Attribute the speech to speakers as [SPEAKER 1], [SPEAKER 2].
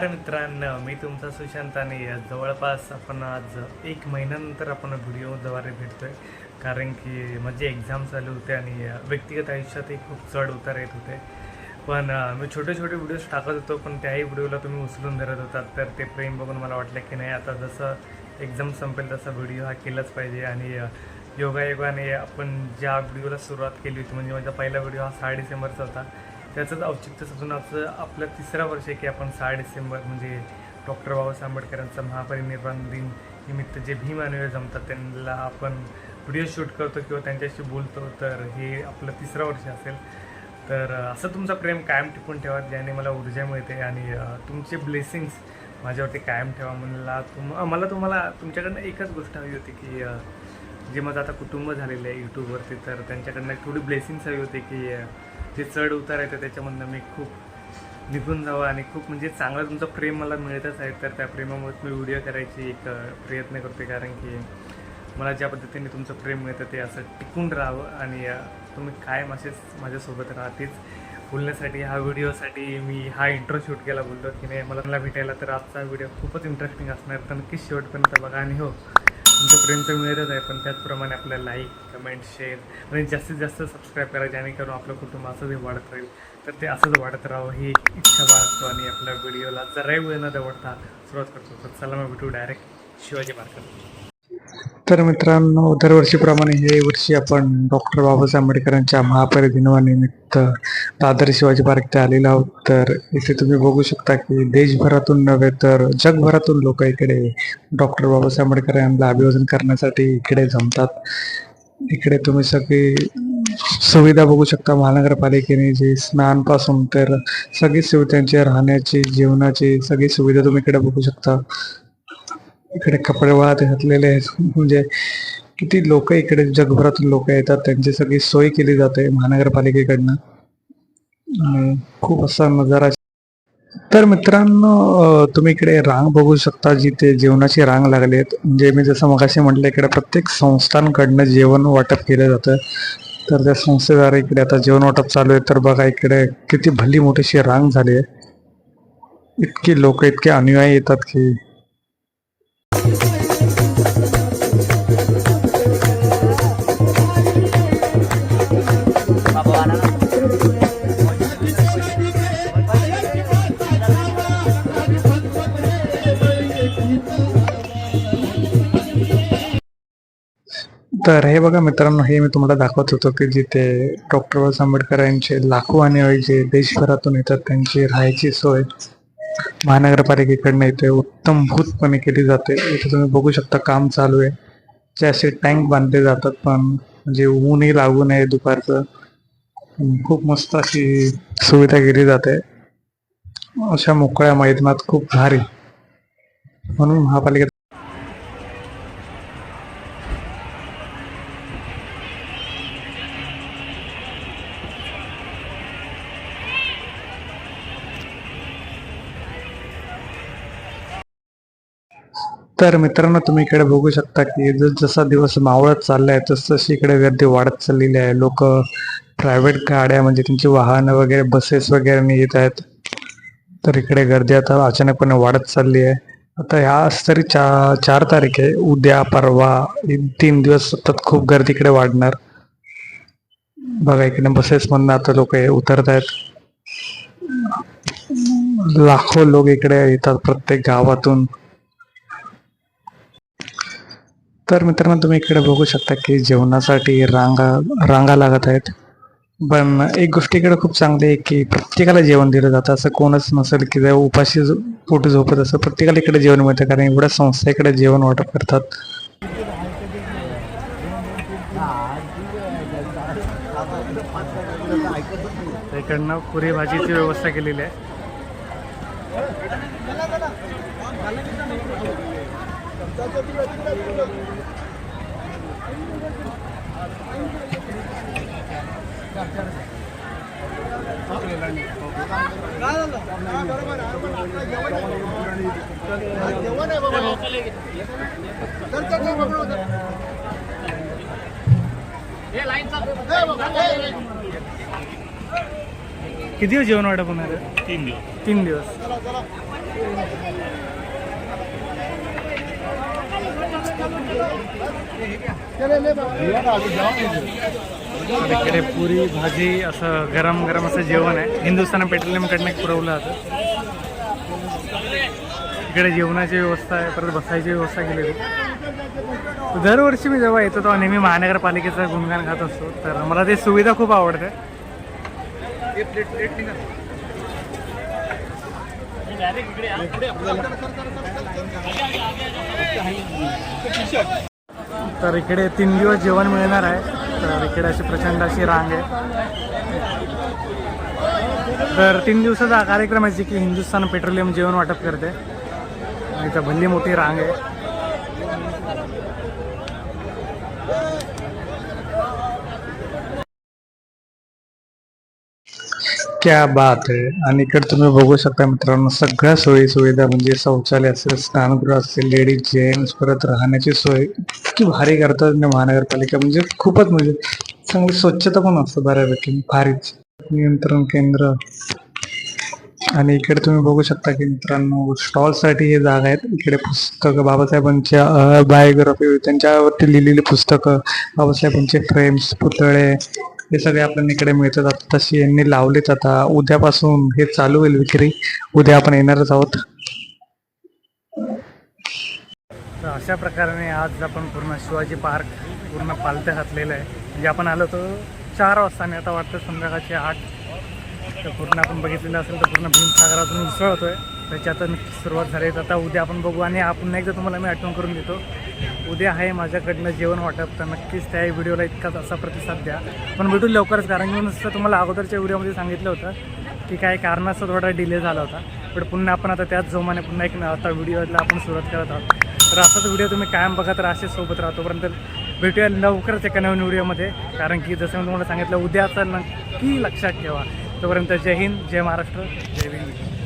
[SPEAKER 1] नमस्कार मित्रांनो मी तुमचा सुशांत आणि जवळपास आपण आज एक महिन्यानंतर आपण व्हिडिओद्वारे भेटतो आहे कारण की म्हणजे एक्झाम चालू होते आणि व्यक्तिगत आयुष्यातही खूप चढ उतार येत होते. पण मी छोटे छोटे व्हिडिओज टाकत होतो पण त्याही व्हिडिओला तुम्ही उचलून धरत होतात. तर ते प्रेम बघून मला वाटलं की नाही आता जसं एक्झाम संपेल तसा व्हिडिओ हा केलाच पाहिजे. आणि योगायोगाने आपण ज्या व्हिडिओला सुरुवात केली होती म्हणजे माझा पहिला व्हिडिओ हा सहा डिसेंबरचा होता. त्याचंच औचित्य साधून आजचं आपलं तिसरा वर्ष आहे की आपण सहा डिसेंबर म्हणजे डॉक्टर बाबासाहेब आंबेडकरांचा महापरिनिर्वाण दिन निमित्त जे भीमानुय जमतात त्यांना आपण व्हिडिओ शूट करतो किंवा त्यांच्याशी बोलतो तर हे आपलं तिसरं वर्ष असेल. तर असं तुमचं प्रेम कायम टिकून ठेवा ज्याने मला ऊर्जा मिळते आणि तुमचे ब्लेसिंग्स माझ्यावरती कायम ठेवा मला तुम मला तुम्हाला तुमच्याकडनं एकच गोष्ट हवी होती की जे माझं आता कुटुंब झालेलं आहे यूट्यूबवरती तर त्यांच्याकडनं थोडी ब्लेसिंग्स हवी होती की जे चढ उतार येतं त्याच्यामधनं मी खूप निघून जावं आणि खूप म्हणजे चांगलं तुमचं प्रेम मला मिळतच आहे. तर त्या प्रेमामुळे मी व्हिडिओ करायची एक प्रयत्न करते कारण की मला ज्या पद्धतीने तुमचं प्रेम मिळतं ते असं टिकून राहावं आणि तुम्ही कायम असेच माझ्यासोबत राहा. तेच बोलण्यासाठी हा व्हिडिओसाठी मी हा इंट्रो शूट केला बोललो की नाही मला मला भेटायला तर आजचा व्हिडिओ खूपच इंटरेस्टिंग असणार. तर नक्कीच शेवटपर्यंत बघा आणि हो. तुमचं प्रेम तर मिळतच आहे पण त्याचप्रमाणे आपल्याला लाईक कमेंट शेअर आणि जास्तीत जास्त सबस्क्राईब करा जेणेकरून आपलं कुटुंब असंच वाढत राहील. तर ते असंच वाढत राहावं ही इच्छा बाळगतो आणि आपल्या व्हिडिओला जराही वेळ न दवडता सुरुवात करतो. तर चला मग भेटू डायरेक्ट शिवाजी पार्कर तर मित्रांनो दरवर्षीप्रमाणे हे वर्षी आपण डॉक्टर बाबासाहेब आंबेडकरांच्या महापरिदिनानिमित्त दादर शिवाजी पार्क ते आलेलो आहोत. तर इथे तुम्ही बघू शकता की देशभरातून नव्हे तर जगभरातून लोक इकडे डॉक्टर बाबासाहेब आंबेडकर यांना अभिवादन करण्यासाठी इकडे जमतात. इकडे तुम्ही सगळी सुविधा बघू शकता. महानगरपालिकेने जे स्नानपासून तर सगळी सुविधांची राहण्याची जेवणाची सगळी सुविधा तुम्ही इकडे बघू शकता. इकडे कपडे वाळत घातलेले आहेत. म्हणजे किती लोक इकडे जगभरातून लोक येतात. त्यांची सगळी सोय केली जाते महानगरपालिकेकडनं. खूप असा नजारा तर मित्रांनो तुम्ही इकडे रांग बघू शकता जिथे जेवणाची रांग लागली आहेत म्हणजे मी जसं मगाशी म्हटलं इकडे प्रत्येक संस्थांकडनं जेवण वाटप केलं जातं. तर त्या संस्थेद्वारे इकडे आता जेवण वाटप चालू आहे. तर बघा इकडे किती भली मोठीशी रांग झाली आहे. इतकी लोक इतके अनुयायी येतात की तर हे बघा मित्रांनो हे मी तुम्हाला दाखवत होतो की जिथे डॉक्टर बाबासाहेब आंबेडकर यांचे लाखो अनुयायी जे देशभरातून येतात त्यांची राहायची सोय महानगरपालिकेकडनं इथे उत्तमभूतपणे केली जाते. इथे तुम्ही बघू शकता काम चालू आहे. जे असे टँक बांधले जातात पण म्हणजे ऊनही लागू नये दुपारचं. खूप मस्त अशी सुविधा केली जाते. अशा मोकळ्या मैदानात खूप भारी. म्हणून महापालिकेत तर मित्रांनो तुम्ही इकडे बघू शकता की जसा दिवस मावळत चाललाय आहे तसतशी इकडे गर्दी वाढत चाललेली आहे. लोक प्रायव्हेट गाड्या म्हणजे त्यांची वाहनं वगैरे बसेस वगैरे येत आहेत. तर इकडे गर्दी आता अचानकपणे वाढत चालली आहे. आता ह्या तरी चा चार तारीख आहे. उद्या परवा तीन दिवस सतत खूप गर्दी इकडे वाढणार. बघा इकडे बसेस आता लोक उतरत आहेत. लाखो लोक इकडे येतात प्रत्येक गावातून. तर मित्रांनो तुम्ही इकडे बघू शकता की जेवणासाठी रांगा रांगा लागत आहेत. पण एक गोष्ट इकडे खूप चांगली आहे की प्रत्येकाला जेवण दिलं जातं. असं कोणच नसेल की जे उपाशी पोट झोपत असं प्रत्येकाला इकडे जेवण मिळतं. कारण एवढ्या संस्था इकडे जेवण वाटप करतात. इकडनं पुरी भाजीची व्यवस्था केलेली आहे. किती दिवस जेवण वाटप होणार
[SPEAKER 2] तीन दिवस.
[SPEAKER 1] तीन दिवस तर इकडे पुरी भाजी असं गरम गरम असं जेवण आहे. हिंदुस्थान पेट्रोलियमकडनं एक पुरवलं जातं इकडे जेवणाची व्यवस्था आहे परत बसायची व्यवस्था केलेली होती. दरवर्षी मी जेव्हा येतो तेव्हा नेहमी महानगरपालिकेचं गुणगान खात असतो. तर मला ते सुविधा खूप आवडते. तर इकडे तीन दिवस जेवण मिळणार आहे. तर इकडे अशी प्रचंड अशी रांग आहे. तर तीन दिवसाचा कार्यक्रम आहे जे की हिंदुस्थान पेट्रोलियम जेवण वाटप करते. इथं भल्ली मोठी रांग आहे. क्या बात आहे आणि इकडे तुम्ही बघू शकता मित्रांनो सगळ्या सोयी सुविधा म्हणजे शौचालय असेल स्नानगृह असेल लेडीज जेंट्स परत राहण्याची सोय इतकी भारी करतात म्हणजे महानगरपालिका म्हणजे खूपच म्हणजे चांगली स्वच्छता पण असतं बऱ्यापैकी भारीच नियंत्रण केंद्र. आणि इकडे तुम्ही बघू शकता की मित्रांनो स्टॉलसाठी हे जागा आहेत. इकडे पुस्तकं बाबासाहेबांच्या बायोग्राफी त्यांच्यावरती लिहिलेली पुस्तकं बाबासाहेबांचे फ्रेम्स पुतळे हे सगळे आपल्याला इकडे मिळतात. आता तशी यांनी लावलेत आता. उद्यापासून हे चालू होईल विक्री. उद्या आपण येणारच आहोत. तर अशा प्रकारे आज आपण पूर्ण शिवाजी पार्क पूर्ण पालथं घातलेलं आहे. म्हणजे आपण आलो तो चार वाजता आणि आता वाटतं संध्याकाळचे आठ. तर पूर्ण आपण बघितलेलं असेल तर पूर्ण भीमसागरातून उसळतोय. त्याची आता नक्की सुरुवात झाली तर आता उद्या आपण बघू आणि आपण एकदा तुम्हाला मी आठवण करून देतो. उद्या आहे माझ्याकडनं जेवण वाटप तर नक्कीच त्या व्हिडिओला इतकाच असा प्रतिसाद द्या. पण भेटू लवकरच कारण की नुसतं तुम्हाला अगोदरच्या व्हिडिओमध्ये सांगितलं होतं की काय कारणास्तव थोडा डिले झाला होता. पण पुन्हा आपण आता त्याच जोमाने पुन्हा एक आता व्हिडिओला आपण सुरुवात करत आहोत. तर असाच व्हिडिओ तुम्ही कायम बघत राहा असेच सोबत राहतोपर्यंत भेटूया लवकरच एका नवीन व्हिडिओमध्ये. कारण की जसं मी तुम्हाला सांगितलं उद्याचं नक्की लक्षात ठेवा. तोपर्यंत जय हिंद जय महाराष्ट्र जय हिंद